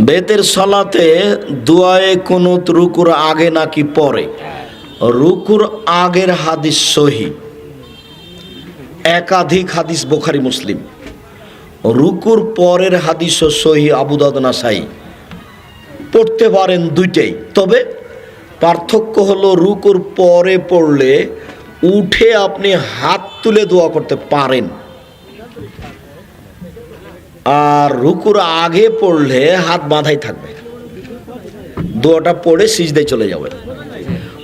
বেতের সলাতে দুয়ায়ে কুনুত রুকুর আগে নাকি পরে? রুকুর আগের হাদিস সহি। একাধিক হাদিস বোখারি মুসলিম। রুকুর পরের হাদিস সহি আবুদাদ নাসাই। পড়তে পারেন দুইটাই। তবে পার্থক্য হলো রুকুর পরে পড়লে উঠে আপনি হাত তুলে দোয়া করতে পারেন। আর রুকুর আগে পড়লে হাত বাঁধাই থাকবে। দোয়াটা পড়ে সিজদায় চলে যাবে।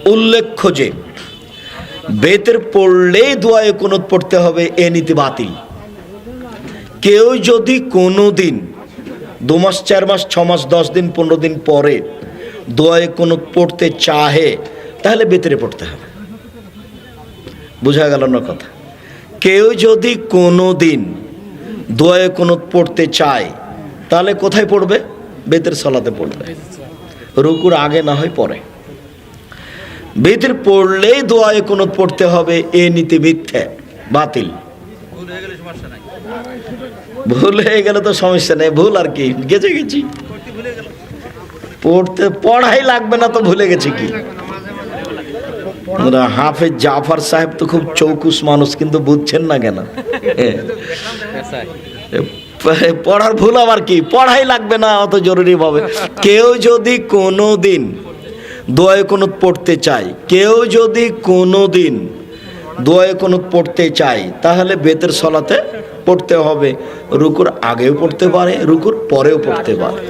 উল্লেখ্য যে, বেতের পড়লেই দোয়ায় কোনত পড়তে হবে, এ নীতি বাতিল। কেউ যদি কোনো দিন দু মাস, চার মাস, ছ মাস, দশ দিন, পনেরো দিন পরে দোয়ায় কোনো পড়তে চাহে, তাহলে বেতরে পড়তে হবে। বোঝা গেল না কথা? কেউ যদি কোনো দিন দোয়ায় কোনো পড়তে চায়, তাহলে কোথায় পড়বে? বেতের সলাতে পড়বে। রুকুর আগে না হয় পরে বেতের পড়লেই দোয়ায় কোনো পড়তে হবে, এ নীতি মিথ্যে, বাতিল। ভুল হয়ে গেলে তো সমস্যা নেই, ভুল আর কি? গেছে গেছি। পড়তে, পড়াই লাগবে না তো ভুলে গেছে কি? হাফেজ জাফর সাহেব তো খুব চৌকুশ মানুষ, কিন্তু বুঝছেন না কেন? পড়ার ভুল আবার কি? পড়াই লাগবে না, অত জরুরি ভাবে কেউ যদি কোনো দিন দোয়ায় কোনো পড়তে চায়, কেউ যদি কোনো দিন দোয়ায় কোনো পড়তে চায়, তাহলে বেতের সলাতে পড়তে হবে। রুকুর আগেও পড়তে পারে, রুকুর পরেও পড়তে পারে।